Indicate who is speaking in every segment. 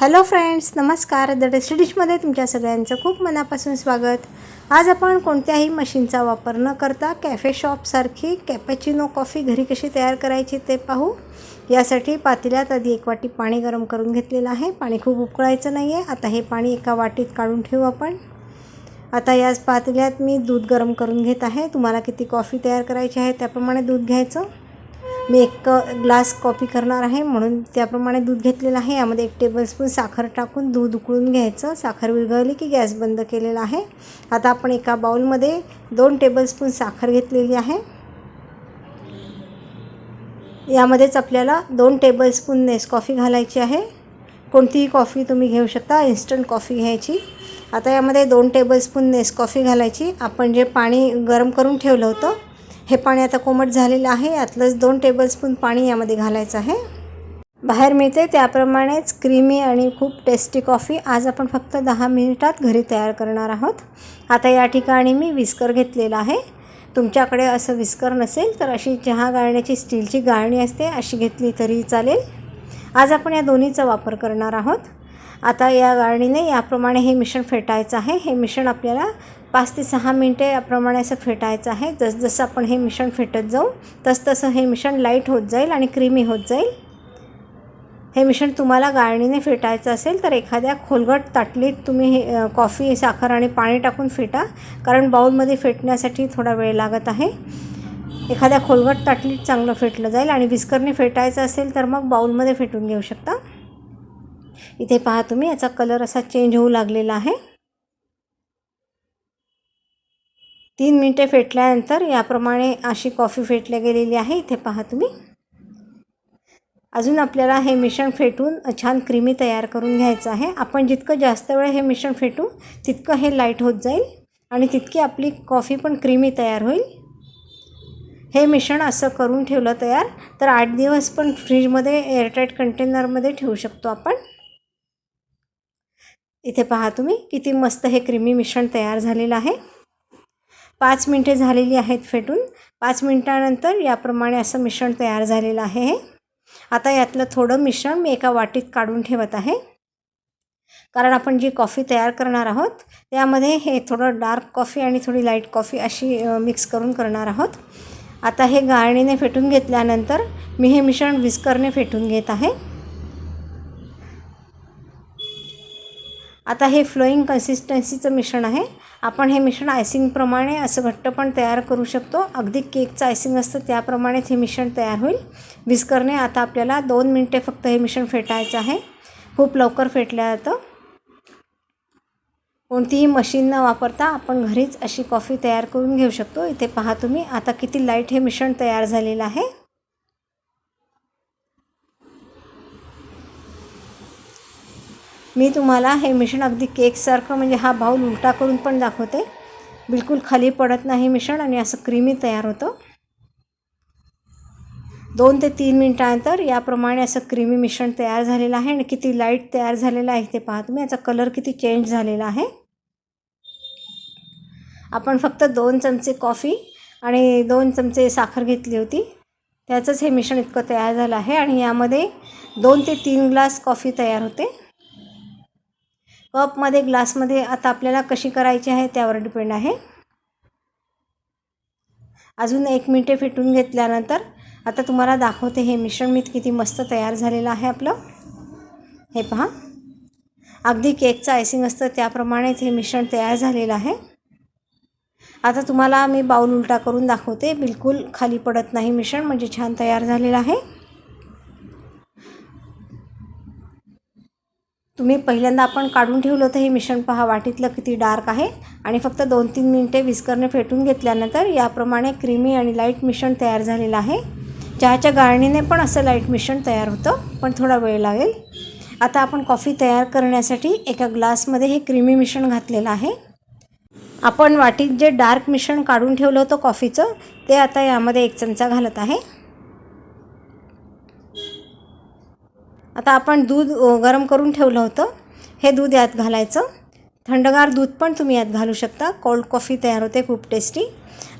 Speaker 1: Hello friends नमस्कार. The tasty डिशमध्ये तुमच्या सगळ्यांचं खूप मनापासून स्वागत. आज आपण कोणत्याही मशीनचा वापर न करता कॅफे शॉपसारखी कॅपॅचिनो कॉफी घरी कशी तयार करायची ते पाहू. यासाठी पातेल्यात आधी एक वाटी पाणी गरम करून घेतलेलं आहे. पाणी खूप उकळायचं नाही आहे आता हे पाणी एका वाटीत काढून ठेवू आपण. आता याच पातेल्यात मी दूध गरम करून घेत आहे. तुम्हाला किती कॉफी तयार करायची आहे त्याप्रमाणे दूध घ्यायचं. मी एक ग्लास कॉफी करणार आहे म्हणून त्याप्रमाणे दूध घेतलेलं आहे. यामध्ये एक टेबलस्पून साखर टाकून दूध उकळून घ्यायचं. साखर विरघळली की गॅस बंद केलेला आहे. आता आपण एका बाउलमध्ये दोन टेबलस्पून साखर घेतलेली आहे. यामध्येच आपल्याला दोन टेबलस्पून नेसकॉफी घालायची आहे. कोणतीही कॉफी तुम्ही घेऊ शकता इन्स्टंट कॉफी घ्यायची. आता यामध्ये दोन टेबलस्पून नेस कॉफी घालायची. आपण जे पाणी गरम करून ठेवलं होतं हे पाणी आता कोमट झालेलं आहे. यातलंच दोन टेबलस्पून पाणी यामध्ये घालायचं आहे. बाहेर मिळते त्याप्रमाणेच क्रीमी आणि खूप टेस्टी कॉफी आज आपण फक्त दहा मिनिटात घरी तयार करणार आहोत. आता या ठिकाणी मी विस्कर घेतलेला आहे. तुमच्याकडे असं विस्कर नसेल तर अशी चहा गाळण्याची स्टीलची गाळणी असते अशी घेतली तरी चालेल. आज आपण या दोन्हीचा वापर करणार आहोत. आता या गाळणीने याप्रमाणे हे मिश्रण फेटायचं आहे. हे मिश्रण आपल्याला पाच ते सहा मिनटे याप्रमाणे असं फेटायचं आहे. जसजसं आपण हे मिश्रण फेटत जाऊ तसतसं हे मिश्रण लाइट होत जाईल आणि क्रीमी होत जाईल. हे मिश्रण तुम्हाला गाळणीने फेटायचं असेल तर एखाद्या खोलगट ताटलीत तुम्ही हे कॉफी साखर आणि पाणी टाकून फेटा. कारण बाऊलमध्ये फेटण्यासाठी थोडा वेळ लागत आहे. एखाद्या खोलगट ताटलीत चांगलं फेटलं जाईल आणि विस्करने फेटायचं असेल तर मग बाऊलमध्ये फेटून घेऊ शकता. इथे पहा तुम्ही याचा कलर असा चेंज होऊ लागलेला आहे. तीन मिनटे फेटल्यानंतर याप्रमाणे अशी कॉफी फेटल्या गेलेली आहे इथे पहा तुम्ही. अजून आपल्याला हे मिश्रण फेटून छान क्रीमी तयार करून घ्यायचं आहे. आपण जितकं जास्त वेळ हे मिश्रण फेटू तितकं हे लाइट होत जाईल आणि तितकी आपली कॉफी पण क्रीमी तयार होईल. हे मिश्रण असं करून ठेवलं तयार तर आठ दिवस पण फ्रीजमध्ये एअरटाईट कंटेनरमध्ये ठेवू शकतो आपण. इथे पहा तुम्ही किती मस्त हे क्रीमी मिश्रण तयार झालेलं आहे. पाच मिनटे झालेली आहेत फेटून. पाच मिनटानंतर याप्रमाणे असं मिश्रण तयार झालेलं आहे हे. आता यातलं थोडं मिश्रण मी एका वाटीत काढून ठेवत आहे. कारण आपण जी कॉफी तयार करणार आहोत त्यामध्ये हे थोडं डार्क कॉफी आणि थोडी लाइट कॉफी अशी मिक्स करून करणार आहोत. आता हे गाळणीने फेटून घेतल्यानंतर मी हे मिश्रण विस्करने फेटून घेत आहे. आता हे फ्लोईंग कन्सिस्टन्सीचं मिश्रण आहे. आपण हे मिश्रण आयसिंगप्रमाणे असं घट्ट पण तयार करू शकतो. अगदी केकचं आयसिंग असतं त्याप्रमाणेच हे मिश्रण तयार होईल. विस्करने आता आपल्याला दोन मिनटे फक्त हे मिश्रण फेटायचं आहे. खूप लवकर फेटलं जातं. कोणतीही मशीन न वापरता आपण घरीच अशी कॉफी तयार करून घेऊ शकतो. इथे पहा तुम्ही आता किती लाइट हे मिश्रण तयार झालेलं आहे. मी तुम्हाला हे मिश्रण अगदी केकसारखं म्हणजे हा बाऊल उलटा करून पण दाखवते. बिलकुल खाली पडत नाही मिश्रण आणि असं क्रीमी तयार होतं. दोन ते तीन मिनटानंतर याप्रमाणे असं क्रीमी मिश्रण तयार झालेलं आहे आणि किती लाइट तयार झालेलं आहे ते पाहा तुम्ही. याचा कलर किती चेंज झालेला आहे. आपण फक्त दोन चमचे कॉफी आणि दोन चमचे साखर घेतली होती. त्याचंच हे मिश्रण इतकं तयार झालं आहे आणि यामध्ये दोन ते तीन ग्लास कॉफी तयार होते. कपमध्ये ग्लासमध्ये आता आपल्याला कशी करायची आहे त्यावर डिपेंड आहे. अजून एक मिनटे फेटून घेतल्यानंतर आता तुम्हाला दाखवते हे मिश्रण मी किती मस्त तयार झालेलं आहे आपलं. हे पहा. अगदी केकचं आयसिंग असतं त्याप्रमाणेच हे मिश्रण तयार झालेलं आहे. आता तुम्हाला मी बाऊल उलटा करून दाखवते. बिलकुल खाली पडत नाही मिश्रण म्हणजे छान तयार झालेलं आहे. तुम्ही पहिल्यांदा आपण काढून ठेवलं होतं हे मिश्रण पहा वाटीतलं किती डार्क आहे. आणि फक्त दोन तीन मिनटे विस्करने फेटून घेतल्यानंतर याप्रमाणे क्रीमी आणि लाइट मिश्रण तयार झालेलं आहे. चहाच्या गाळणीने पण असं लाइट मिश्रण तयार होतं पण थोडा वेळ लागेल. आता आपण कॉफी तयार करण्यासाठी एका ग्लासमध्ये हे क्रीमी मिश्रण घातलेलं आहे. आपण वाटीत जे डार्क मिश्रण काढून ठेवलं होतं कॉफीचं ते आता यामध्ये एक चमचा घालत आहे. आता आपण दूध गरम करून ठेवलं होतं. हे दूध यात घालायचं. थंडगार दूध पण तुम्ही यात घालू शकता. कोल्ड कॉफी तयार होते खूप टेस्टी.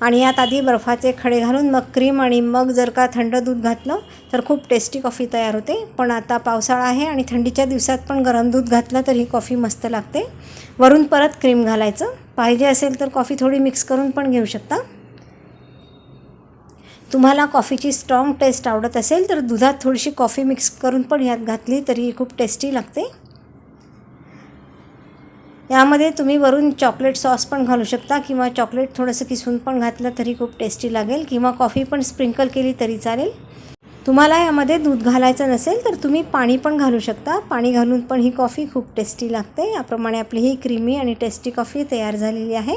Speaker 1: आणि यात आधी बर्फाचे खडे घालून मग क्रीम आणि मग जर का थंड दूध घातलं तर खूप टेस्टी कॉफी तयार होते. पण आता पावसाळा आहे आणि थंडीच्या दिवसात पण गरम दूध घातलं तर ही कॉफी मस्त लागते. वरून परत क्रीम घालायचं. पाहिजे असेल तर कॉफी थोडी मिक्स करून पण घेऊ शकता. तुम्हाला कॉफीची स्ट्रॉंग टेस्ट आवडत असेल तर दुधात थोडीशी कॉफी मिक्स करून पण यात घातली तरी खूप टेस्टी लागते. यामध्ये तुम्ही वरून चॉकलेट सॉस पण घालू शकता किंवा चॉकलेट थोडंसं किसून पण घातलं तरी खूप टेस्टी लागेल किंवा कॉफी पण स्प्रिंकल केली तरी चालेल. तुम्हाला यामध्ये दूध घालायचं नसेल तर तुम्ही पाणी पण घालू शकता. पाणी घालून पण ही कॉफी खूप टेस्टी लागते. याप्रमाणे आपली ही क्रीमी आणि टेस्टी कॉफी तयार झालेली आहे.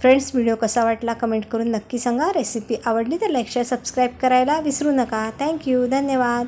Speaker 1: फ्रेंड्स व्हिडिओ कसा वाटला कमेंट करून नक्की सांगा. रेसिपी आवडली तर लाईक शेअर सबस्क्राईब करायला विसरू नका. थँक्यू धन्यवाद.